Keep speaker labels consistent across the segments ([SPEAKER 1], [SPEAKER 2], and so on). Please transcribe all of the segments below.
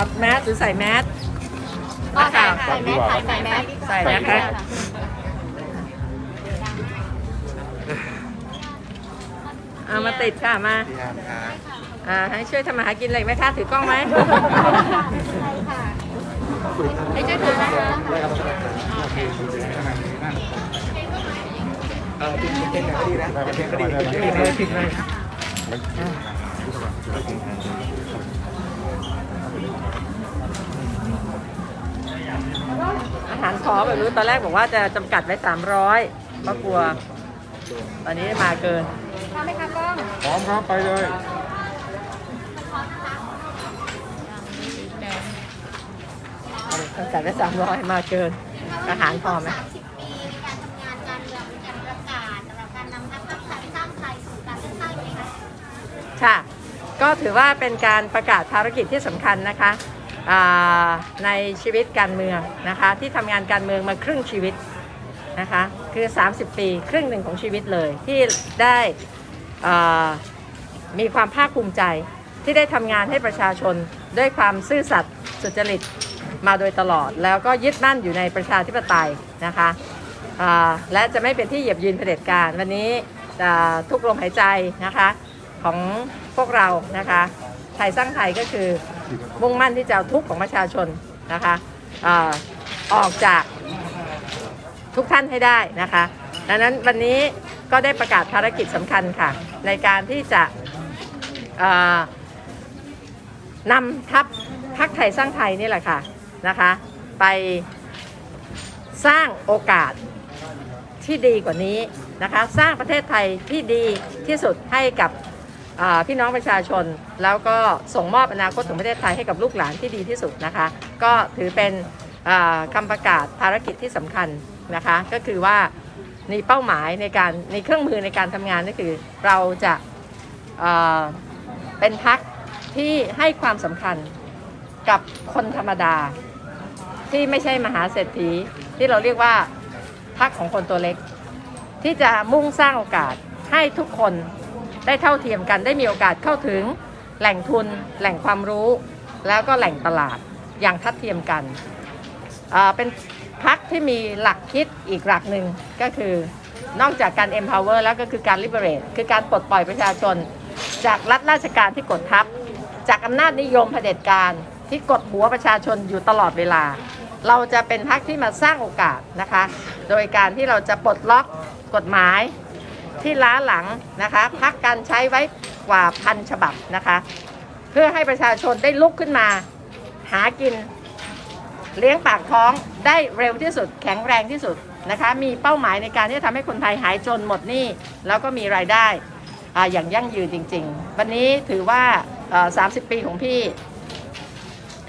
[SPEAKER 1] อดแมสหรือใส่แมส
[SPEAKER 2] ก็ใส่
[SPEAKER 1] นะคะ
[SPEAKER 2] ใส่แมสใส่ใส่แมส
[SPEAKER 1] ใส่นะคะเอามาติดค่ะมา
[SPEAKER 3] พี่อาร์มครับ
[SPEAKER 1] อ่าให้ช่วยทำมาหากินอะไรไหมคะถือกล้องไหม
[SPEAKER 2] ใช่ค่ะไม่ใช่ถือนะคะ
[SPEAKER 3] ได้ครับโอเคดูสิให้ทำไมนั่นเออติดเต้นก็ดีนะเต้นก็ดีติดเลยติด
[SPEAKER 1] อาหารขอแบบรู้ตอนแรกบอกว่าจะจำกัดไว้สามร้อยเพราะกลัว ตอนนี้มาเกิน
[SPEAKER 2] พร้อมไหมคะกล้อง
[SPEAKER 3] พร้อมครับไปเลย
[SPEAKER 1] จำกัดไว้สามร้อยมาเกิน อาหารพอไหม
[SPEAKER 4] 30ปีในการทำงานการเมืองเป็นการประกาศสำหรับการนำพรรคสร้างไทยสร้างไทยสู่การเลือกตั้งเลยค่ะ
[SPEAKER 1] ค่ะ ก็ถือว่าเป็นการประกาศภารกิจที่สำคัญนะคะอ่า ในชีวิตการเมืองนะคะที่ทำงานการเมืองมาครึ่งชีวิตนะคะคือ 30 ปีครึ่งหนึ่งของชีวิตเลยที่ได้มีความภาคภูมิใจที่ได้ทำงานให้ประชาชนด้วยความซื่อสัตย์สุจริตมาโดยตลอด แล้วก็ยึดมั่นอยู่ในประชาธิปไตยนะคะและจะไม่เป็นที่เหยียบยืนเผด็จการวันนี้ทุกลมหายใจนะคะของพวกเรานะคะไทยสร้างไทยก็คือ มุ่งมั่นที่จะเอาทุกข์ของประชาชนนะคะอออกจากทุกท่านให้ได้นะคะดังนั้นวันนี้ก็ได้ประกาศภารกิจสำคัญค่ะ ในการที่จะนำทัพพักไทยสร้างไทยนี่แหละค่ะนะคะไปสร้างโอกาสที่ดีกว่านี้นะคะ สร้างประเทศไทยที่ดีที่สุดให้กับ พี่น้องประชาชน แล้วก็ส่งมอบอนาคตของประเทศไทยให้กับลูกหลานที่ดีที่สุดนะคะ ก็ถือเป็นคำประกาศภารกิจที่สำคัญนะคะ ก็คือว่าในเป้าหมายในการในเครื่องมือในการทำงานก็คือเราจะเป็นพักที่ให้ความสำคัญกับคนธรรมดา ที่ไม่ใช่มหาเศรษฐีที่เราเรียกว่าพักของคนตัวเล็ก ที่จะมุ่งสร้างโอกาสให้ทุกคน ได้เท่าเทียมกันได้มีโอกาสเข้าถึงแหล่งทุนแหล่งความรู้ แล้วก็แหล่งตลาดอย่างทัดเทียมกัน เป็นพักที่มีหลักคิดอีกหลักหนึ่งก็คือนอกจากการ empower แล้วก็คือการ liberate คือการปลดปล่อยประชาชน จากรัฐราชการที่กดทับ จากอำนาจนิยมเผด็จการที่กดหัวประชาชนอยู่ตลอดเวลา เราจะเป็นพรรคที่มาสร้างโอกาสนะคะ โดยการที่เราจะปลดล็อกกฎหมาย ที่ล้าหลังนะคะ พักการใช้ไว้กว่าพันฉบับนะคะ เพื่อให้ประชาชนได้ลุกขึ้นมา หากิน เลี้ยงปากท้องได้เร็วที่สุด แข็งแรงที่สุดนะคะ มีเป้าหมายในการที่จะทำให้คนไทยหายจนหมดหนี้แล้วก็มีรายได้อ่าอย่างยั่งยืนจริง ๆ วันนี้ถือว่า 30 ปีของพี่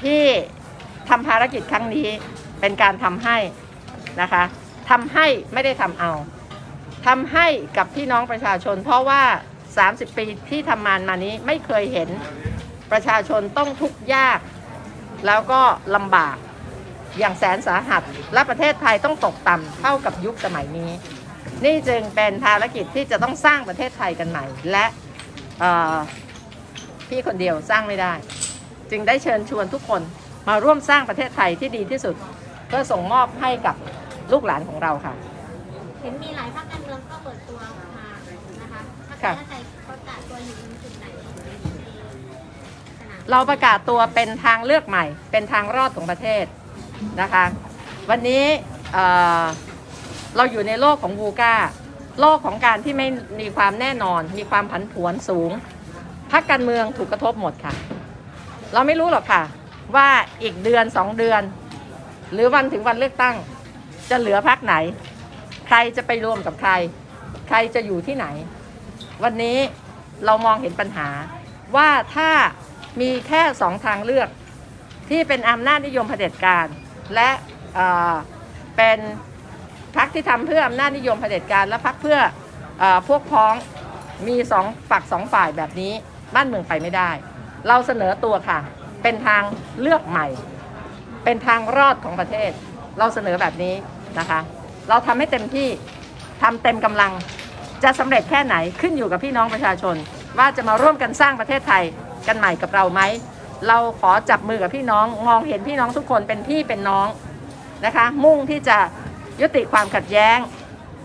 [SPEAKER 1] พี่ทำภารกิจครั้งนี้เป็นการทำให้นะคะทำให้ไม่ได้ทำเอา ทำให้กับพี่น้องประชาชน เพราะว่า 30 ปีที่ทำงานมานี้ไม่เคยเห็นประชาชนต้องทุกข์ยาก แล้วก็ลำบากอย่างแสนสาหัส และประเทศไทยต้องตกต่ำเท่ากับยุคสมัยนี้ นี่จึงเป็นภารกิจที่จะต้องสร้างประเทศไทยกันใหม่ และพี่คนเดียวสร้างไม่ได้ จึงได้เชิญชวนทุกคนมาร่วมสร้างประเทศไทยที่ดีที่สุด เพื่อส่งมอบให้กับลูกหลานของเราค่ะ
[SPEAKER 4] เห็นมีหลายพรรคการเมืองก็เปิดตัวมานะคะพรรค
[SPEAKER 1] ค่ะ
[SPEAKER 4] เพื่อไทยประกาศตัวอยู่ในจุดไหนสนาม
[SPEAKER 1] เราประกาศตัวเป็นทางเลือกใหม่ เป็นทางรอดของประเทศนะคะ วันนี้เอ่อเราอยู่ในโลกของวูกาโลกของการที่ไม่มีความแน่นอน มีความผันผวนสูงพักการเมืองถูกกระทบหมดค่ะ เราไม่รู้หรอกค่ะ ว่าอีกเดือนสองเดือน หรือวันถึงวันเลือกตั้ง จะเหลือพักไหน ใครจะไปรวมกับใคร ใครจะอยู่ที่ไหน วันนี้เรามองเห็นปัญหา ว่าถ้ามีแค่สองทางเลือก ที่เป็นอำนาจนิยมเผด็จการ และเเป็นพักที่ทำเพื่ออำนาจนิยมเผด็จการ และพักเพื่ออพวกพ้องมีสองฝักสองฝ่ายแบบนี้บ้านเมืองไปไม่ได้ เราเสนอตัวค่ะ เป็นทางเลือกใหม่ เป็นทางรอดของประเทศ เราเสนอแบบนี้นะคะ เราทำให้เต็มที่ทำเต็มกำลัง จะสำเร็จแค่ไหนขึ้นอยู่กับพี่น้องประชาชน ว่าจะมาร่วมกันสร้างประเทศไทยกันใหม่กับเราไหมเราขอจับมือกับพี่น้องมองเห็นพี่น้องทุกคนเป็นพี่เป็นน้องนะคะ มุ่งที่จะยุติความขัดแย้ง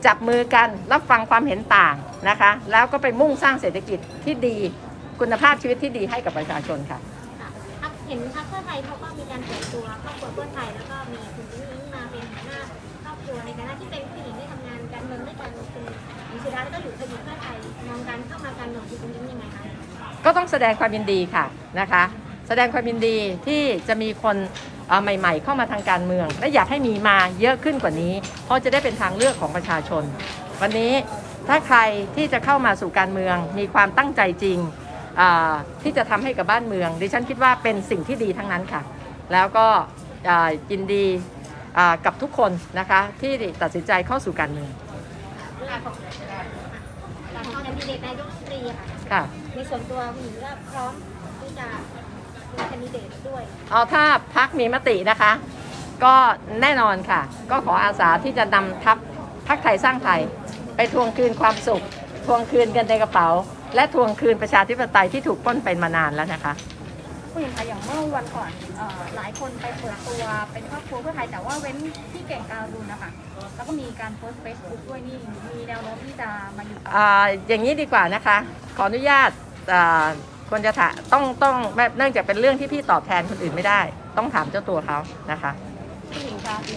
[SPEAKER 1] จับมือกันรับฟังความเห็นต่างนะคะ แล้วก็ไปมุ่งสร้างเศรษฐกิจที่ดีคุณภาพชีวิตที่ดีให้กับประชาชนค่ะ
[SPEAKER 4] เห็นพรรคเพื่อไทยเขาก็มีการเปิดตัวครอบครัวเพื่อไทยแล้วก็มีคุณ วในฐานะที่เป็นผู้หญิงที่ทำงานการเมืองด้วยกันคุณหญิงสุดาแล้วก็อยู่คดีเพื่อไทยมองการเข้ามาการเมืองคุณอุ้งอิงยังไงคะ
[SPEAKER 1] ก็ต้องแสดงความยินดีค่ะนะคะ แสดงความยินดีที่จะมีคนใหม่ ๆ เข้ามาทางการเมือง และอยากให้มีมาเยอะขึ้นกว่านี้ เพราะจะได้เป็นทางเลือกของประชาชน วันนี้ถ้าใครที่จะเข้ามาสู่การเมือง มีความตั้งใจจริงที่จะทำให้กับบ้านเมือง ดิฉันคิดว่าเป็นสิ่งที่ดีทั้งนั้นค่ะ แล้วก็ยินดี กับทุกคนนะคะที่ตัดสินใจเข้าสู่การเมือง
[SPEAKER 4] เรื่องของหลังของแคนดิเดตนายกรัฐมนตรีอะค่ะ
[SPEAKER 1] ค่ะ
[SPEAKER 4] ในส่วนตัวผู้หญิงก็พร้อมที่จะเป็นแคนดิเดตด้วย
[SPEAKER 1] เอาถ้าพักมีมตินะคะ ก็แน่นอนค่ะ ก็ขออาสาที่จะนำทัพพักไทยสร้างไทย ไปทวงคืนความสุข ทวงคืนเงินในกระเป๋า และทวงคืนประชาธิปไตยที่ถูกปล้นไปมานานแล้วนะคะ
[SPEAKER 2] ผู้หญิงคะอย่างเมื่อวันก่อนเอ่อหลายคนไปเปิดตัวเป็นครอบครัวเพื่อไทยแต่ว่าเว้นที่เก่งการุณนะคะแล้วก็มีการโพสต์เฟซบุ๊กด้วยนี่มีแนวโน้มที่จะมาอยู่กับ
[SPEAKER 1] อ่าอย่างนี้ดีกว่านะคะ ขออนุญาตอ่าควรจะถามต้องต้องเนื่องจากเป็นเรื่องที่พี่ตอบแทนคนอื่นไม่ได้ ต้องถามเจ้าตัวเขานะคะ
[SPEAKER 5] ผู้หญิงคะคื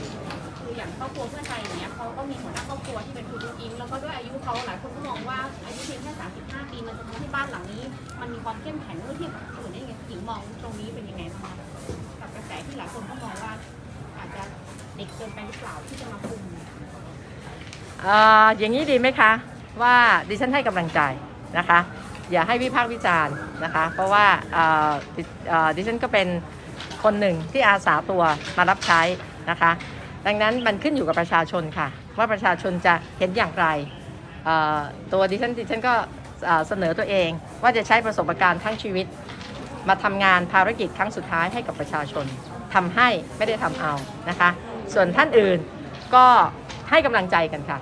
[SPEAKER 5] ออย่างครอบครัวเพื่อไทยอย่างเงี้ยเขาก็มีหัวหน้าครอบครัวที่เป็นคุณลุงอิงแล้วก็ด้วยอายุเขาหลายคนก็มองว่าอายุเพียงแค่ 35 ปีมันจะทำให้บ้านหลังนี้ มันมีความเข้มแข็งเมื่อเทียบกับคนอื่นได้ยังไงหญิงมองตรงนี้เป็นยังไงบ้างคะกับกระแสที่หลายคนก็มองว่า อาจจะเด็กเกินไปหรือเปล่าที่จะมาคุม
[SPEAKER 1] เอ่ออย่างนี้ดีไหมคะ ว่าดิฉันให้กำลังใจนะคะ อย่าให้วิพากษ์วิจารณ์นะคะ เพราะว่าเอ่อดิเอ่อดิฉันก็เป็นคนหนึ่งที่อาสาตัวมารับใช้นะคะ ดังนั้นมันขึ้นอยู่กับประชาชนค่ะ ว่าประชาชนจะเห็นอย่างไรตัวดิฉันดิฉันก็เอ่อเสนอตัวเองว่าจะใช้ประสบการณ์ทั้งชีวิต มาทำงานภารกิจครั้งสุดท้ายให้กับประชาชนทำให้ไม่ได้ทำเอานะคะ ส่วนท่านอื่นก็ให้กำลังใจกันค่ะ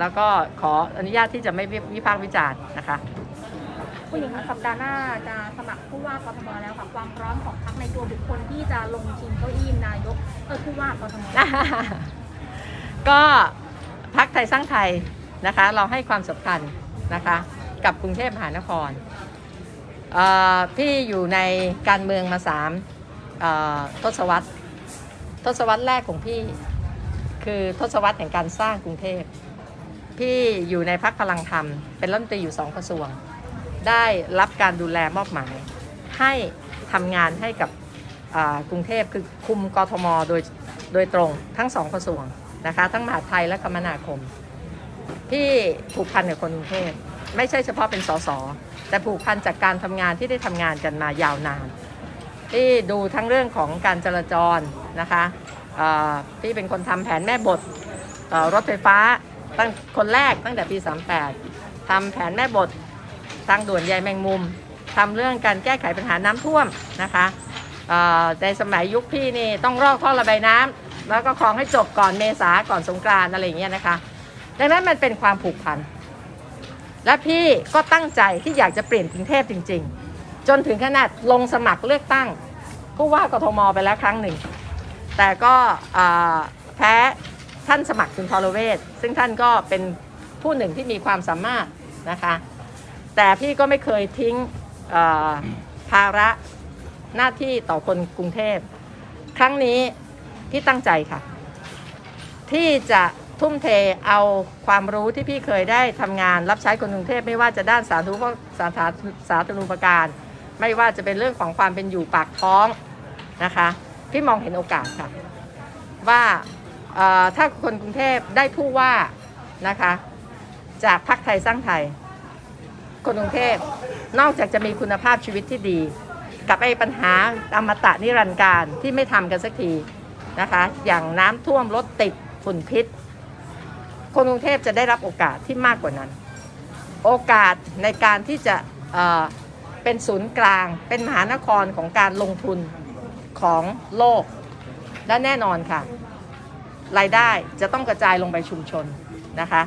[SPEAKER 1] แล้วก็ขออนุญาตที่จะไม่วิพากษ์วิจารณ์นะคะ
[SPEAKER 2] ผู้หญิงคะสัปดาห์หน้าจะสมัครผู้ว่ากทมแล้วค่ะความพร้อมของพรรคในตัวบุคคลที่จะลงชิงเก้าอี้นายกเออผู้ว่ากทม
[SPEAKER 1] ก็พักไทยสร้างไทยนะคะ เราให้ความสำคัญนะคะกับกรุงเทพมหานครพี่อยู่ในการเมืองมาสามทศวรรษทศวรรษแรกของพี่ คือทศวรรษแห่งการสร้างกรุงเทพ พี่อยู่ในพักพลังธรรม เป็นรัฐมนตรีอยู่สองกระทรวง ได้รับการดูแลมอบหมาย ให้ทำงานให้กับกรุงเทพคือคุมกทมโดยโดยตรงทั้งสองกระทรวงนะคะทั้งมหาดไทยและคมนาคม ที่ผูกพันกับคนกรุงเทพไม่ใช่เฉพาะเป็นสสแต่ผูกพันจากการทำงานที่ได้ทำงานกันมายาวนาน ที่ดูทั้งเรื่องของการจราจรนะคะที่เป็นคนทำแผนแม่บทรถไฟฟ้าตั้งคนแรกตั้งแต่ปี 38ทำแผนแม่บท ทางด่วนใยแมงมุมทำเรื่องการแก้ไขปัญหาน้ำท่วมนะคะในสมัยยุคพี่นี่ต้องรอกท่อระบายน้ำแล้วก็คลองให้จบก่อนเมษาก่อนสงกรานอะไรอย่างเงี้ยนะคะ ดังนั้นมันเป็นความผูกพัน และพี่ก็ตั้งใจที่อยากจะเปลี่ยนกรุงเทพจริง ๆ จนถึงขนาดลงสมัครเลือกตั้งผู้ว่ากทมไปแล้วครั้งหนึ่ง แต่ก็แพ้ท่านสมัครสุนทรเวชซึ่งท่านก็เป็นผู้หนึ่งที่มีความสามารถนะคะ แต่พี่ก็ไม่เคยทิ้งภาระหน้าที่ต่อคนกรุงเทพ ครั้งนี้พี่ตั้งใจค่ะ ที่จะทุ่มเทเอาความรู้ที่พี่เคยได้ทำงานรับใช้คนกรุงเทพไม่ว่าจะด้านสาธารณูปสาธารสาธารณูปการ ไม่ว่าจะเป็นเรื่องของความเป็นอยู่ปากท้องนะคะ พี่มองเห็นโอกาสค่ะ ว่าถ้าคนกรุงเทพได้ผู้ว่านะคะ จากพรรคไทยสร้างไทย คนกรุงเทพนอกจากจะมีคุณภาพชีวิตที่ดี กับไอ้ปัญหาอมตะนิรันดร์การที่ไม่ทำกันสักทีนะคะ อย่างน้ำท่วมรถติดฝุ่นพิษ คนกรุงเทพจะได้รับโอกาสที่มากกว่านั้น โอกาสในการที่จะเเป็นศูนย์กลาง เป็นมหานครของการลงทุนของโลก และแน่นอนค่ะ รายได้จะต้องกระจายลงไปชุมชนนะคะ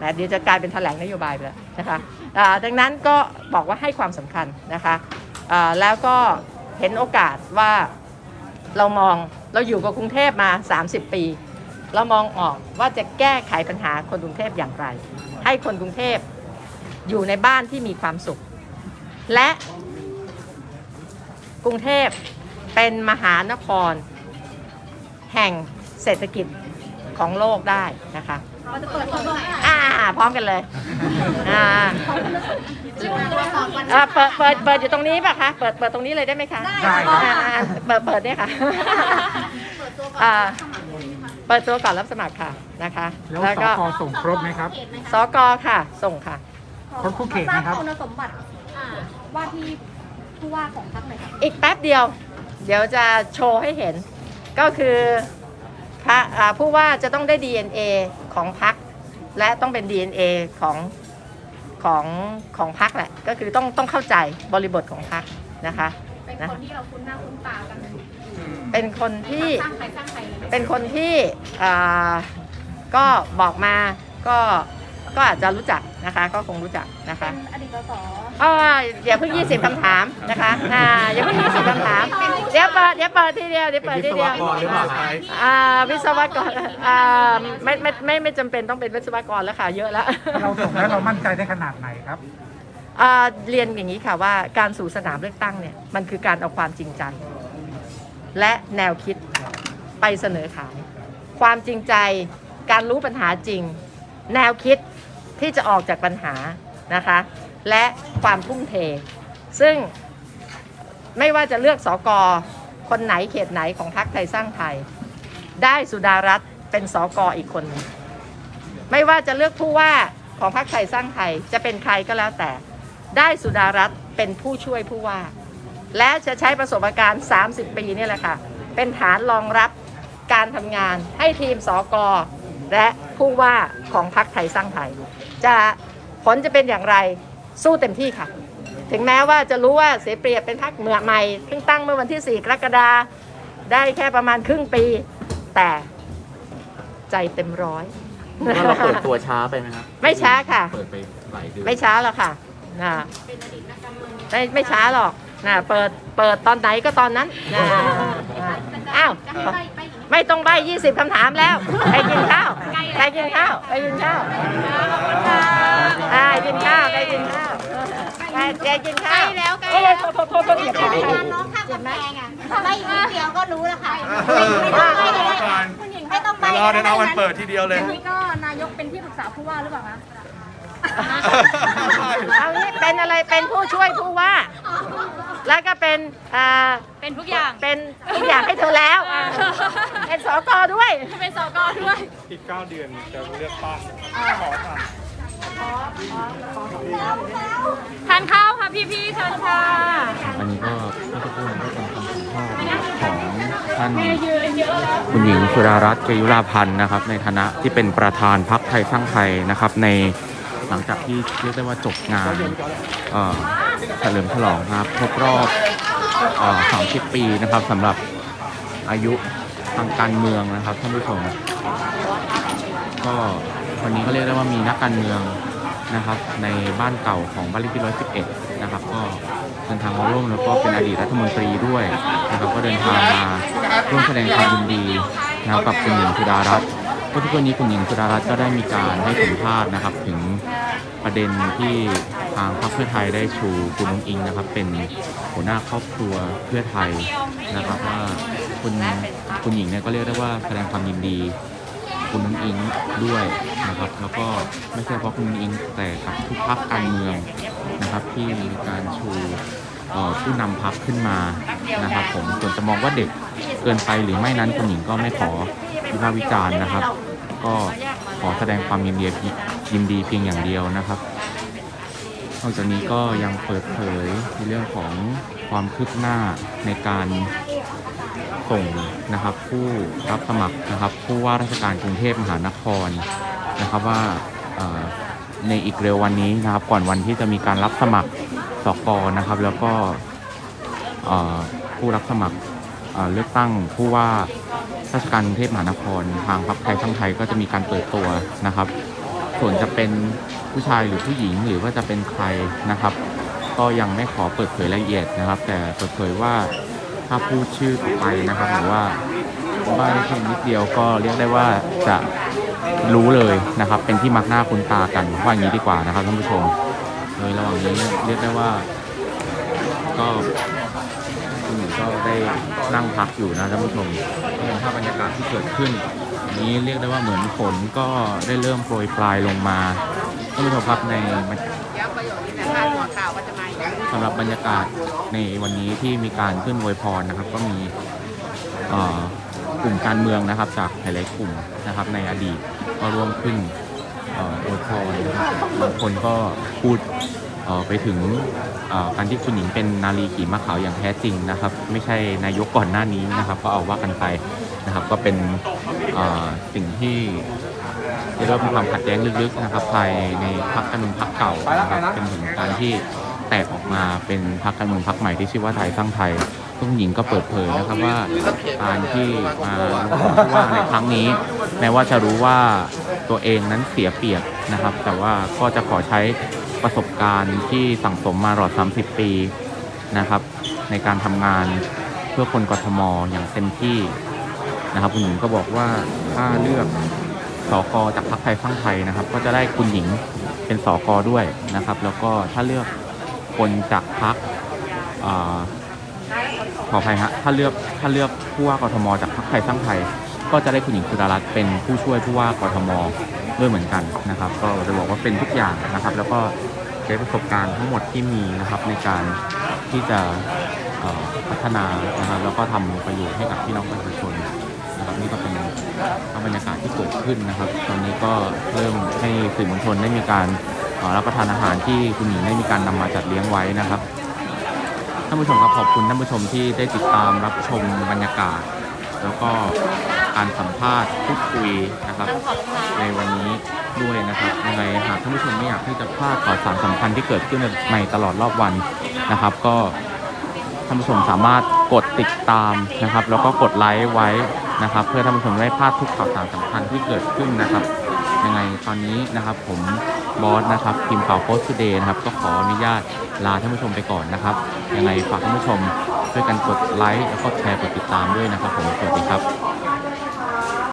[SPEAKER 1] อ่าแหมเดี๋ยวจะกลายเป็นแถลงนโยบายไปแล้วนะคะดังนั้นก็บอกว่าให้ความสำคัญนะคะแล้วก็เห็นโอกาสว่าเรามองเราอยู่กับกรุงเทพมา 30 ปี เรามองออกว่าจะแก้ไขปัญหาคนกรุงเทพอย่างไร ให้คนกรุงเทพอยู่ในบ้านที่มีความสุข และกรุงเทพเป็นมหานคร แห่งเศรษฐกิจของโลกได้นะคะ
[SPEAKER 2] เราจะเปิดตัว
[SPEAKER 1] อ่า พร้อมกันเลย อ่า
[SPEAKER 5] ซึ่งตัวก่อนวัน
[SPEAKER 1] เอ่อเปิดเปิดเปิดอยู่ตรงนี้ป่ะคะ เปิดเปิดตรงนี้เลยได้ไหมคะ
[SPEAKER 3] ได้ครับ
[SPEAKER 1] อ่าอ่าเปิดเปิดเนี่ยค่ะ
[SPEAKER 5] เปิดตัวก่อน
[SPEAKER 1] อ่าเปิดตัวก่อนรับสมัครค่ะนะคะ
[SPEAKER 3] แล้ว
[SPEAKER 1] แล้ว
[SPEAKER 3] ส
[SPEAKER 1] ก็
[SPEAKER 3] กส่งครบไหมครับ
[SPEAKER 1] สกค่ะ ส่งค่ะ
[SPEAKER 3] ครบทุกเขตไหมครับ
[SPEAKER 2] คุณสมบัติ
[SPEAKER 4] อ่า
[SPEAKER 2] ว่าที่ผู้ว่าของพรรคหน่อยค่ะ
[SPEAKER 1] อีกแป๊บเดียว เดี๋ยวจะโชว์ให้เห็น ก็คือ พระอ่าผู้ว่าจะต้องได้ DNA ของพักและต้องเป็น DNA ของของของพักแหละ ก็คือต้องต้องเข้าใจบริบทของพักนะคะ
[SPEAKER 5] เป็นคนที่เราคุ้นหน้าคุ้นตากัน
[SPEAKER 1] เป็นคนที่
[SPEAKER 5] สร้างใครสร้างใครเลย
[SPEAKER 1] เป็นคนที่อ่าก็บอกมาก็ก็อาจจะรู้จัก นะคะ ก็คงรู้จักนะคะ
[SPEAKER 2] เป็นอดีตสส
[SPEAKER 1] อ๋ออย่าเพิ่ง20คำถามนะคะอ่าอย่าเพิ่ง20คำถามเดี๋ยวเปิดเดี๋ยวเปิดทีเดียวเดี๋ยวเปิดทีเดียว
[SPEAKER 3] หรือเปล่าครับ
[SPEAKER 1] อ่าวิศวกรอ่าไม่ไม่ไม่ไม่จำเป็นต้องเป็นวิศวกรแล้วค่ะ เยอะแล้ว
[SPEAKER 3] เราส่งแล้วเรามั่นใจได้ขนาดไหนครับ
[SPEAKER 1] อ่าเรียนอย่างนี้ค่ะว่าการสู่สนามเลือกตั้งเนี่ยมันคือการเอาความจริงใจ และแนวคิดไปเสนอขาย ความจริงใจ การรู้ปัญหาจริง แนวคิด ที่จะออกจากปัญหานะคะ และความทุ่มเท ซึ่งไม่ว่าจะเลือกสอกอคนไหนเขตไหนของพรรคไทยสร้างไทย ได้สุดารัตน์เป็นสอกออีกคน ไม่ว่าจะเลือกผู้ว่าของพรรคไทยสร้างไทยจะเป็นใครก็แล้วแต่ ได้สุดารัตน์เป็นผู้ช่วยผู้ว่า และจะใช้ประสบการณ์ 30 ปีนี่แหละค่ะ เป็นฐานรองรับการทำงานให้ทีมสอกอ และผู้ว่าของพรรคไทยสร้างไทย จะผลจะเป็นอย่างไรสู้เต็มที่ค่ะ ถึงแม้ว่าจะรู้ว่าเสียเปรียบเป็นพรรคเมื่อใหม่เพิ่งตั้งเมื่อวันที่ 4 กรกฎาได้แค่ประมาณครึ่งปี แต่ใจเต็มร้อย
[SPEAKER 6] ว่าเราเปิดตัวช้าไปไหมครับ
[SPEAKER 1] ไม่ช้าค่ะ
[SPEAKER 6] เปิดไปหลายเดือน
[SPEAKER 1] ไม่ช้าหรอกค่ะนะไม่ไม่ช้าหรอกนะเปิดเปิดตอนไหนก็ตอนนั้นนะอ้าวไม่ต้องใบยี่สิบคำถามแล้ว ไปกินข้าว ไปกินข้าว ไปกินข้าวไปกินข้าว ไปกินข้าวไปไปกินข้าว
[SPEAKER 4] ใกล้แล้วใกล้
[SPEAKER 1] โอ้
[SPEAKER 4] แล้ว
[SPEAKER 1] โทษโทษโทษโทษเหยียบขา
[SPEAKER 4] เว
[SPEAKER 1] ใคร
[SPEAKER 4] ลาน้องข้ามกำแพงอะไม่นิดเดียวก็รู้แล้วค่ะไม่ต้องไปเลยคุณหญิงไม่ต้องไป
[SPEAKER 7] เดี๋ยวรอเดี๋ยวรอวันเปิดทีเดียวเลย
[SPEAKER 2] อันนี้ก็นายกเป็นที่ปรึกษาผู้ว่าหรือเปล่าคะ
[SPEAKER 1] เอางี้เป็นอะไรเป็นผู้ช่วยผู้ว่า แล้วก็เป็นอ่า
[SPEAKER 2] เป็นทุกอย่าง
[SPEAKER 1] เป็นทุกอย่างให้เธอแล้วอะเป็นสกด้วย
[SPEAKER 2] เป็นสกด้วย
[SPEAKER 7] อีก9เดือนจะเลือกตั้งขอทาน
[SPEAKER 2] ทานข้าวค่ะพี่ๆเชิญค่ะ
[SPEAKER 6] อันนี้ก็เมื่อสักครู่นี้ก็เป็นคำสัมภาษณ์ของท่านคุณหญิงสุดารัตน์เกยุราพันธ์นะครับ ในฐานะที่เป็นประธานพรรคไทยสร้างไทยนะครับใน หลังจากที่เรียกได้ว่าจบงานเฉลิมฉลองครับครบรอบเอ่อ30ปีนะครับสำหรับอายุทางการเมืองนะครับท่านผู้ชมก็วันนี้ก็เรียกได้ว่ามีนักการเมืองนะครับ ในบ้านเก่าของบ้านเลขที่111นะครับ ก็เดินทางมาร่วมแล้วก็เป็นอดีตรัฐมนตรีด้วยนะครับก็เดินทางมาร่วมแสดงความยินดีนะครับกับคุณหญิงสุดารัตน์ก็ทุกวันนี้คุณหญิงสุดารัตน์ก็ได้มีการให้สัมภาษณ์นะครับ ถึง ประเด็นที่ทางพรรคเพื่อไทยได้ชูคุณนุ้งอิงนะครับ เป็นหัวหน้าครอบครัวเพื่อไทยนะครับว่าคุณคุณหญิงเนี่ยก็เรียกได้ว่าแสดงความยินดีคุณนุ้งอิงด้วยนะครับ แล้วก็ไม่ใช่เพราะคุณนุ้งอิงแต่กับทุกพักการเมืองนะครับ ที่มีการชูผู้นำพักขึ้นมานะครับ ผมส่วนจะมองว่าเด็กเกินไปหรือไม่นั้นคุณหญิงก็ไม่ขอวิพากษ์วิจารณ์นะครับ ก็ขอแสดงความยินดี ยินดีเพียงอย่างเดียวนะครับ นอกจากนี้ก็ยังเปิดเผยในเรื่องของความคืบหน้าในการส่งนะครับ ผู้รับสมัครนะครับ ผู้ว่าราชการกรุงเทพมหานครนะครับว่าในอีกเร็ววันนี้นะครับ ก่อนวันที่จะมีการรับสมัครสกนะครับ แล้วก็ผู้รับสมัครเเลือกตั้งผู้ว่าราชการกรุงเทพมหานคร ทางพรรคไทยทั้งไทยก็จะมีการเปิดตัวนะครับ ส่วนจะเป็นผู้ชายหรือผู้หญิงหรือว่าจะเป็นใครนะครับ ก็ยังไม่ขอเปิดเผยรายละเอียดนะครับ แต่เปิดเผยว่าถ้าพูดชื่อออกไปนะครับหรือว่าบ้านเพียงนิดเดียวก็เรียกได้ว่าจะรู้เลยนะครับ เป็นที่มักหน้าคุณตากันว่าอย่างนี้ดีกว่านะครับท่านผู้ชมโดยระหว่างนี้เรียกได้ว่า ก็คุณหญิงก็ได้นั่งพักอยู่นะท่านผู้ชมเป็นภาพบรรยากาศที่เกิดขึ้น นี้เรียกได้ว่าเหมือนฝนก็ได้เริ่มโปรยปลายลงมาท่านผู้ชมครับในสำหรับบรรยากาศในวันนี้ที่มีการขึ้นวยพรนะครับ ก็มีกลุ่มการเมืองนะครับจากหลายๆกลุ่มนะครับ ในอดีตก็ร่วมขึ้นวยพรนะครับบางคนก็พูดไปถึงเอ่อการที่คุณหญิงเป็นนาลีขี่ม้าขาวอย่างแท้จริงนะครับ ไม่ใช่นายกก่อนหน้านี้นะครับ ก็เอาว่ากันไปนะครับ ก็เป็น สิ่งที่เรียกว่าเป็นความขัดแย้งลึกๆนะครับภายในพรรคการเมืองพรรคเก่านะครับเป็นถึงการที่แตกออกมาเป็นพรรคการเมืองพรรคใหม่ที่ชื่อว่าไทยสร้างไทยซึ่งหญิงก็เปิดเผยนะครับว่าการที่มาผู้ว่าในครั้งนี้ แม้ว่าจะรู้ว่าตัวเองนั้นเสียเปรียบนะครับ แต่ว่าก็จะขอใช้ประสบการณ์ที่สั่งสมมาตลอด 30 ปีนะครับ ในการทำงานเพื่อคนกทมอย่างเต็มที่ นะครับ คุณหญิงก็บอกว่าถ้าเลือกสกจากพรรคไทยสร้างไทยนะครับ ก็จะได้คุณหญิงเป็นสกด้วยนะครับ แล้วก็ถ้าเลือกคนจากพรรคขออภัยฮะถ้าเลือกถ้าเลือกผู้ว่ากทมจากพรรคไทยสร้างไทย ก็จะได้คุณหญิงสุดารัตน์เป็นผู้ช่วยผู้ว่ากทมด้วยเหมือนกันนะครับ ก็จะบอกว่าเป็นทุกอย่างนะครับ แล้วก็ใช้ประสบการณ์ทั้งหมดที่มีนะครับในการที่จะพัฒนานะครับแล้วก็ทำประโยชน์ให้กับพี่น้องประชาชนนะครับนี่ก็เป็น บ รรยากาศที่เกิดขึ้นนะครับ ตอนนี้ก็เริ่มให้สื่อมวลชนได้มีการรับประทานอาหารที่คุณหญิงได้มีการนำมาจัดเลี้ยงไว้นะครับท่านผู้ชมครับขอบคุณท่านผู้ชมที่ได้ติดตามรับชมบรรยากาศ แล้วก็การสัมภาษณ์พูดคุยนะครับ ในวันนี้ด้วยนะครับยังไงหากท่านผู้ชมไม่อยากที่จะพลาดข่าวสารสำคัญที่เกิดขึ้นในตลอดรอบวันนะครับ ก็ท่านผู้ชมสามารถกดติดตามนะครับ แล้วก็กดไลค์ไว้ นะครับ เพื่อท่านผู้ชมได้พลาดทุกข่าวสารสำคัญที่เกิดขึ้นนะครับ ยังไงตอนนี้นะครับผมบอสนะครับทีมข่าวโพสต์ทูเดย์นะครับก็ขออนุญาตลาท่านผู้ชมไปก่อนนะครับ ยังไงฝากท่านผู้ชมช่วยกันกดไลค์แล้วก็แชร์กดติดตามด้วยนะครับ ผมสวัสดีครับ